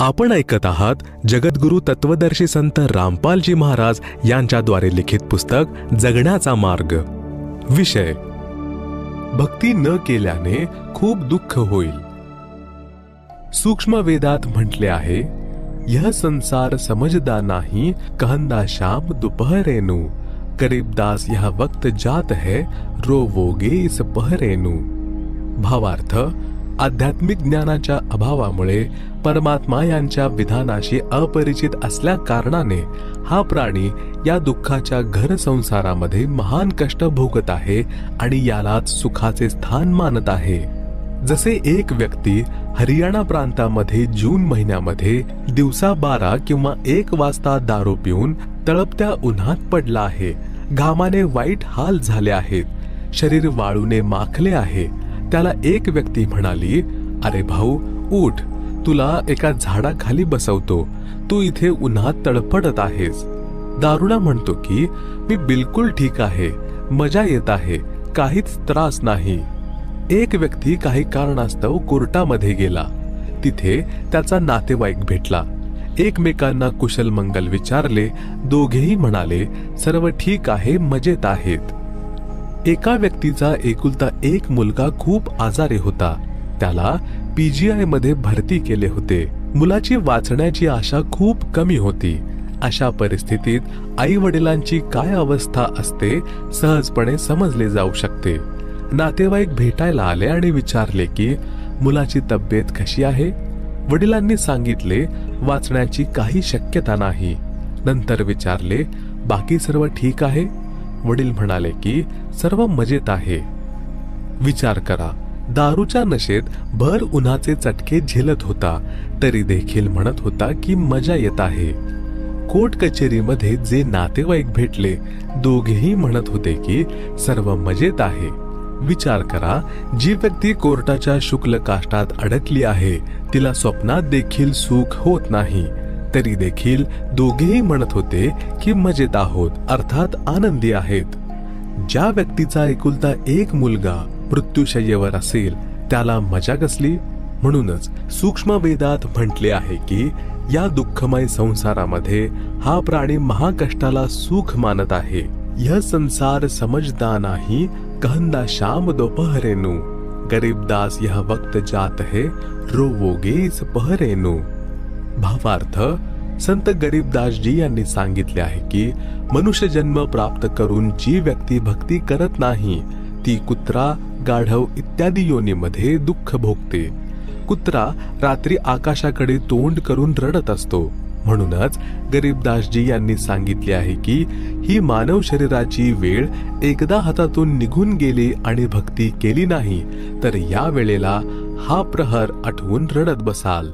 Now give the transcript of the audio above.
आपण ऐकत आहात जगद्गुरु तत्वदर्शी संत रामपालजी महाराज यांच्याद्वारे लिखित पुस्तक जगण्याचा मार्ग. विषय. भक्ती न केल्याने खूप दुःख होईल. सूक्ष्म वेदात म्हटले आहे यह संसार समजदा नाही कहंदा श्याम दुपहरेनु करीबदास यह वक्त जात है रोवोगे इस पहरेनु. भावार्थ आध्यात्मिक ज्ञानाच्या अभावामुळे परमात्मा यांच्या विधानाशी अपरिचित असल्या कारणाने हा प्राणी या दुःखाच्या घर संसारामध्ये महान कष्ट भोगत आहे आणि यालाच सुखाचे स्थान मानत आहे. जसे एक व्यक्ती हरियाणा प्रांतामध्ये जून महिन्यामध्ये दिवसा बारा किंवा एक वाजता दारू पिऊन तळपत्या उन्हात पडला आहे. घामाने वाईट हाल झाले आहेत. शरीर वाळूने माखले आहे. त्याला एक व्यक्ती म्हणाली अरे भाऊ उठ. तुला एका झाडाखाली बसवतो. तू इथे उन्हात तडफडत आहेस. दारुडा म्हणतो की मी बिलकुल ठीक आहे. मजा येत आहे. काहीच त्रास नाही. एक व्यक्ती काही कारणास्तव कोर्टामध्ये गेला. तिथे त्याचा नातेवाईक भेटला. एकमेकांना कुशल मंगल विचारले. दोघेही म्हणाले सर्व ठीक आहे मजेत आहेत. एका व्यक्तीचा एकुलता एक मुलगा खूप आजारी होता. त्याला पीजीआयमध्ये भरती केले होते. मुलाची वाचण्याची आशा खूप कमी होती. अशा परिस्थितीत आई वडिलांची काय अवस्था असते सहजपणे समजले जाऊ शकते. नातेवाईक भेटायला आले आणि विचारले की मुलाची तब्येत कशी आहे? वडिलांनी सांगितले वाचण्याची काही शक्यता नाही. नंतर विचारले बाकी सर्व ठीक आहे? वडील म्हणाले की सर्व मजेत आहे. विचार करा दारूच्या नशेत भर उन्हाचे चटके झेलत होता तरी देखील म्हणत होता की मजा येत आहे. कोर्ट कचेरीमध्ये जे नातेवाईक भेटले दोघेही म्हणत होते की सर्व मजेत आहे. विचार करा जी व्यक्ती कोर्टाच्या शुक्ल काष्टात अडकली आहे तिला स्वप्नात देखील सुख होत नाही. तरी देखील दोघेही म्हणत होते की मजेत आहोत अर्थात आनंदी आहेत. ज्या व्यक्तीचा एकुलता एक मुलगा मृत्यूशय्येवर असेल त्याला मजा कसली? म्हणूनच सूक्ष्म वेदात म्हटले आहे की या दुःखमय संसारामध्ये हा प्राणी महाकष्टाला सुख मानत आहे. यह संसार समजदा नाही कहंदा शाम दोपहरेनु. गरीबदास यह वक्त जात है रोवोगे इस पहरेनु. भावार्थ संत गरीबदासजी यांनी सांगितले आहे की मनुष्य जन्म प्राप्त करून जी व्यक्ती भक्ती करत नाही ती कुत्रा गाढव इत्यादी योनीमध्ये दुःख भोगते. कुत्रा रात्री आकाशाकडे तोंड करून रडत असतो. म्हणूनच गरीबदासजी यांनी सांगितले आहे की ही मानव शरीराची वेळ एकदा हातातून निघून गेली आणि भक्ती केली नाही तर या वेळेला हा प्रहर आठवून रडत बसाल.